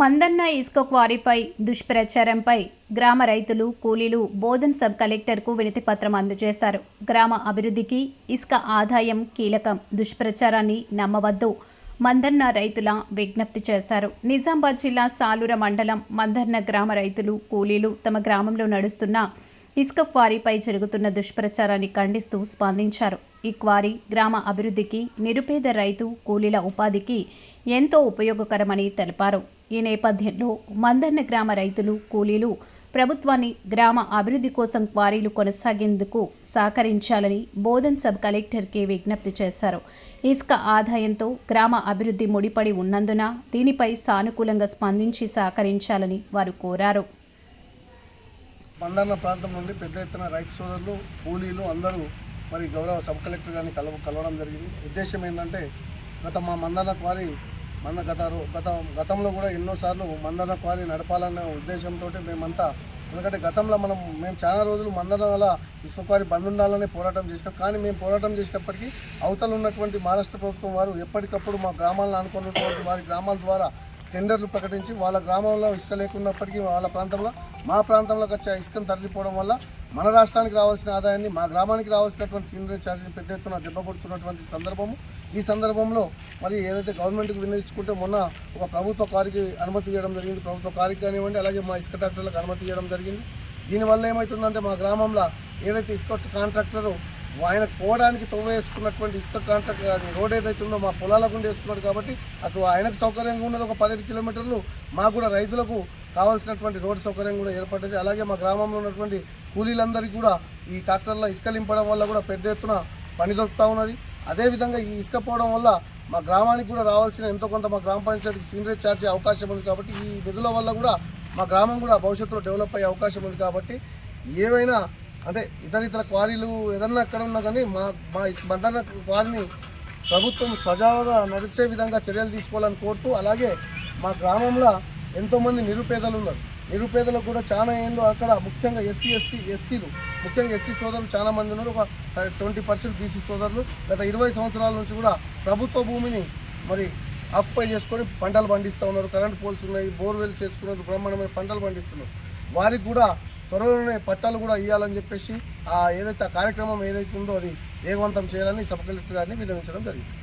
మందన్న ఇసుక క్వారీపై దుష్ప్రచారంపై గ్రామ రైతులు కూలీలు బోధన్ సబ్ కలెక్టర్కు వినతిపత్రం అందజేశారు. గ్రామ అభివృద్ధికి ఇసుక ఆదాయం కీలకం దుష్ప్రచారాన్ని నమ్మవద్దు మందన్న రైతుల విజ్ఞప్తి చేశారు. నిజామాబాద్ జిల్లా సాలూర మండలం మందన్న గ్రామ రైతులు కూలీలు తమ గ్రామంలో నడుస్తున్న ఇసుక క్వారీపై జరుగుతున్న దుష్ప్రచారాన్ని ఖండిస్తూ స్పందించారు. ఈ క్వారీ గ్రామ అభివృద్ధికి నిరుపేద రైతు కూలీల ఉపాధికి ఎంతో ఉపయోగకరమని తెలిపారు. ఈ నేపథ్యంలో మందన్న గ్రామ రైతులు కూలీలు ప్రభుత్వాన్ని గ్రామ అభివృద్ధి కోసం క్వారీలు కొనసాగేందుకు సహకరించాలని బోధన్ సబ్ కలెక్టర్కి విజ్ఞప్తి చేశారు. ఇసుక ఆదాయంతో గ్రామ అభివృద్ధి ముడిపడి ఉన్నందున దీనిపై సానుకూలంగా స్పందించి సహకరించాలని వారు కోరారు. మందన్న ప్రాంతం నుండి పెద్ద ఎత్తున రైతు సోదరులు కూలీలు అందరూ మరి గౌరవ సబ్ కలెక్టర్ గారిని కలవ కలవడం జరిగింది. ఉద్దేశం ఏంటంటే గత మా మందన్న క్వారీ మంద గత గత గతంలో కూడా ఎన్నోసార్లు మందన్న క్వారీ నడపాలన్న ఉద్దేశంతో మేమంతా ఎందుకంటే గతంలో మనం మేము చాలా రోజులు మందన వల్ల ఇసుక క్వారీ బంద్ ఉండాలని పోరాటం చేసినాం. కానీ మేము పోరాటం చేసినప్పటికీ అవతల ఉన్నటువంటి మహారాష్ట్ర ప్రభుత్వం వారు ఎప్పటికప్పుడు మా గ్రామాలను అనుకున్నటువంటి వారి గ్రామాల ద్వారా టెండర్లు ప్రకటించి వాళ్ళ గ్రామంలో ఇసుక లేకున్నప్పటికీ వాళ్ళ ప్రాంతంలో మా ప్రాంతంలోకి వచ్చే ఇసుకను తరలిపోవడం వల్ల మన రాష్ట్రానికి రావాల్సిన ఆదాయాన్ని మా గ్రామానికి రావాల్సినటువంటి సీనరీ ఛార్జీని పెద్ద ఎత్తున దెబ్బ కొడుతున్నటువంటి సందర్భము. ఈ సందర్భంలో మరి ఏదైతే గవర్నమెంట్కి వినియోగించుకుంటే మొన్న ఒక ప్రభుత్వ కారుకి అనుమతి ఇవ్వడం జరిగింది. ప్రభుత్వ కారుకి కానివ్వండి అలాగే మా ఇసుక ట్రాక్టర్లకు అనుమతి ఇవ్వడం జరిగింది. దీనివల్ల ఏమవుతుందంటే మా గ్రామంలో ఏదైతే ఇసుక కాంట్రాక్టరు ఆయన పోవడానికి తవ్వ వేసుకున్నటువంటి ఇసుక కాంట్రాక్ట్ అది రోడ్ ఏదైతే ఉందో మా పొలాల గుండా వేసుకున్నాడు కాబట్టి అటు ఆయనకు సౌకర్యంగా ఉన్నది. ఒక పదిహేను కిలోమీటర్లు మాకు కూడా రైతులకు కావాల్సినటువంటి రోడ్డు సౌకర్యం కూడా ఏర్పడ్డది. అలాగే మా గ్రామంలో ఉన్నటువంటి కూలీలందరికీ కూడా ఈ ట్రాక్టర్ల ఇసుక లింపడం వల్ల కూడా పెద్ద ఎత్తున పని దొరుకుతూ ఉన్నది. అదేవిధంగా ఈ ఇసుక పోవడం వల్ల మా గ్రామానికి కూడా రావాల్సిన ఎంతో కొంత మా గ్రామ పంచాయతీకి సీనరేజ్ చార్జే అవకాశం ఉంది కాబట్టి ఈ నిధుల వల్ల కూడా మా గ్రామం కూడా భవిష్యత్తులో డెవలప్ అయ్యే అవకాశం ఉంది కాబట్టి ఏవైనా అంటే ఇతర ఇతర క్వారీలు ఏదన్నా ఎక్కడ ఉన్నా కానీ మా మా మందన్న క్వారీని ప్రభుత్వం సజావుగా నడిచే విధంగా చర్యలు తీసుకోవాలని కోరుతూ అలాగే మా గ్రామంలో ఎంతోమంది నిరుపేదలు ఉన్నారు. నిరుపేదలకు కూడా చాలా ఏందో అక్కడ ముఖ్యంగా ఎస్సీ ఎస్టీ ఎస్సీలు. ముఖ్యంగా ఎస్సీ సోదరులు చాలా మంది ఉన్నారు. ఒక ట్వంటీ పర్సెంట్ బీసీ సోదరులు గత ఇరవై సంవత్సరాల నుంచి కూడా ప్రభుత్వ భూమిని మరి ఆక్యుపై చేసుకొని పంటలు పండిస్తూ ఉన్నారు. కరెంట్ పోల్స్ ఉన్నాయి బోర్వెల్స్ చేసుకున్నారు బ్రహ్మాండమైన పంటలు పండిస్తున్నారు. వారికి కూడా త్వరలోనే పట్టాలు కూడా ఇవ్వాలని చెప్పేసి ఆ ఏదైతే ఆ కార్యక్రమం ఏదైతే ఉందో అది వేగవంతం చేయాలని సబ్ కలెక్టర్ గారిని విన్నవించడం జరిగింది.